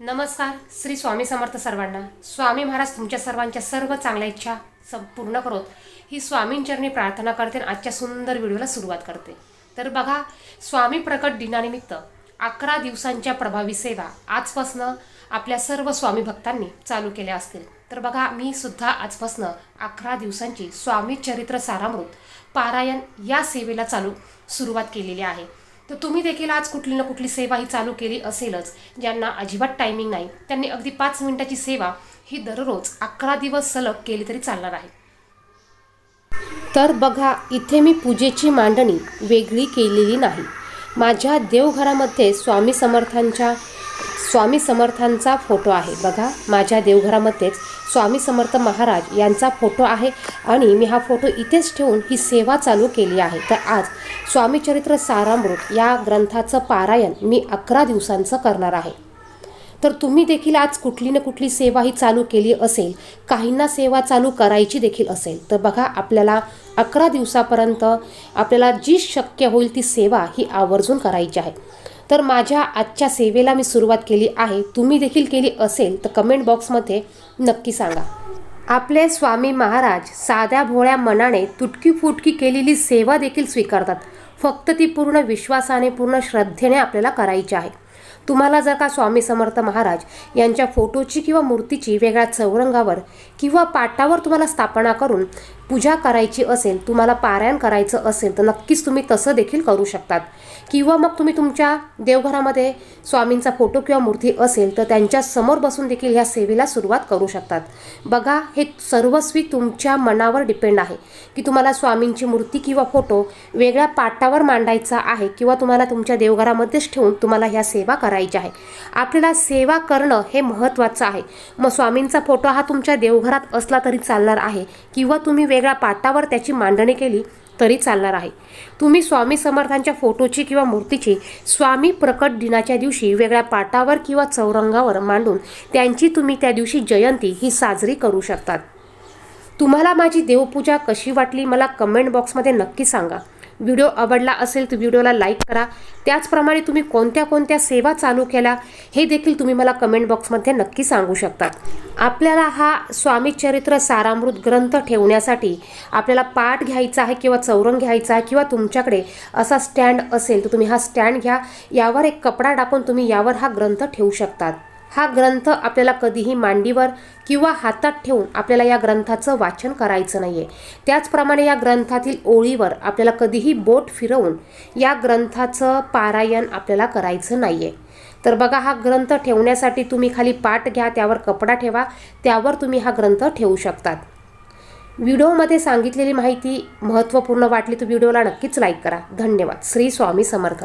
नमस्कार श्री स्वामी समर्थ सर्वांना. स्वामी महाराज तुमच्या सर्वांच्या सर्व चांगल्या इच्छा संपूर्ण करोत. ही स्वामींचरणी प्रार्थना करते आणि आजच्या सुंदर व्हिडिओला सुरुवात करते. तर बघा स्वामी प्रकट दिनानिमित्त अकरा दिवसांच्या प्रभावी सेवा आजपासनं आपल्या सर्व स्वामी भक्तांनी चालू केल्या असतील. तर बघा मी सुद्धा आजपासनं अकरा दिवसांची स्वामी चरित्र सारामृत पारायण या सेवेला चालू सुरुवात केलेली आहे. तर तुम्ही देखील आज कुठली ना कुठली सेवा ही चालू केली असेलच ज्यांना अजिबात टायमिंग नाही. त्यांनी अगदी पाच मिनिटाची सेवा ही दररोज अकरा दिवस सलग केली तरी चालणार आहे. तर बघा इथे मी पूजेची मांडणी वेगळी केलेली नाही. माझ्या देवघरामध्ये स्वामी समर्थांच्या स्वामी समर्थांचा फोटो आहे. बघा माझ्या देवघरामध्येच स्वामी समर्थ महाराज यांचा फोटो आहे आणि मी हा फोटो इथेच ठेवून ही सेवा चालू केली आहे. तर आज स्वामी चरित्र सारामृत या ग्रंथाचं पारायण मी अकरा दिवसांचं करणार आहे. तर तुम्ही देखील आज कुठली ना कुठली सेवा ही चालू केली असेल काहींना सेवा चालू करायची देखील असेल तर बघा आपल्याला अकरा दिवसापर्यंत आपल्याला जी शक्य होईल ती सेवा ही आवर्जून करायची आहे. तर माझ्या आजच्या सेवेला मी सुरुवात केली आहे. तुम्ही देखील केली असेल तर कमेंट बॉक्समध्ये नक्की सांगा. आपले स्वामी महाराज साध्या भोळ्या मनाने तुटकी फुटकी केलेली सेवा देखील स्वीकारतात. फक्त ती पूर्ण विश्वासाने पूर्ण श्रद्धेने आपल्याला करायची आहे. तुम्हाला जर का स्वामी समर्थ महाराज यांच्या फोटोची किंवा मूर्तीची वेगळ्या चौरंगावर किंवा पाटावर तुम्हाला स्थापना करून पूजा करायची असेल तुम्हाला पारायण करायचं असेल तर नक्कीच तुम्ही तसं देखील करू शकतात. किंवा मग तुम्ही तुमच्या देवघरामध्ये स्वामींचा फोटो किंवा मूर्ती असेल तर त्यांच्यासमोर बसून देखील ह्या सेवेला सुरुवात करू शकतात. बघा हे सर्वस्वी तुमच्या मनावर डिपेंड आहे. की तुम्हाला स्वामींची मूर्ती किंवा फोटो वेगळ्या पाटावर मांडायचा आहे किंवा तुम्हाला तुमच्या देवघरामध्येच ठेवून तुम्हाला ह्या सेवा करायच्या आहे. आपल्याला सेवा करणं हे महत्त्वाचं आहे. मग स्वामींचा फोटो हा तुमच्या देवघरात असला तरी चालणार आहे किंवा तुम्ही वेगळ्या पाटावर त्याची मांडणी केली तरी चालणार आहे. तुम्ही स्वामी समर्थांच्या फोटोची किंवा मूर्तीची स्वामी प्रकट दिनाच्या दिवशी वेगळ्या पाटावर किंवा चौरंगावर मांडून त्यांची तुम्ही त्या दिवशी जयंती ही साजरी करू शकतात. तुम्हाला माझी देवपूजा कशी वाटली मला कमेंट बॉक्समध्ये नक्की सांगा. व्हिडिओ आवडला असेल तर व्हिडिओला लाईक करा. त्याचप्रमाणे तुम्ही कोणत्या कोणत्या सेवा चालू केल्या हे देखील तुम्ही मला कमेंट बॉक्समध्ये नक्की सांगू शकता. आपल्याला हा स्वामी चरित्र सारामृत ग्रंथ ठेवण्यासाठी आपल्याला पाठ घ्यायचा आहे किंवा चौरंग घ्यायचा आहे किंवा तुमच्याकडे असा स्टँड असेल तर तुम्ही हा स्टँड घ्या. यावर एक कपडा टाकून तुम्ही यावर हा ग्रंथ ठेवू शकतात. हा ग्रंथ आपल्याला कधीही मांडीवर किंवा हातात ठेवून आपल्याला या ग्रंथाचं वाचन करायचं नाही आहे त्याचप्रमाणे या ग्रंथातील ओळीवर आपल्याला कधीही बोट फिरवून या ग्रंथाचं पारायण आपल्याला करायचं नाही आहे तर बघा हा ग्रंथ ठेवण्यासाठी तुम्ही खाली पाट घ्या त्यावर कपडा ठेवा त्यावर तुम्ही हा ग्रंथ ठेवू शकतात. व्हिडिओमध्ये सांगितलेली माहिती महत्त्वपूर्ण वाटली तर व्हिडिओला नक्कीच लाईक करा. धन्यवाद. श्री स्वामी समर्थ.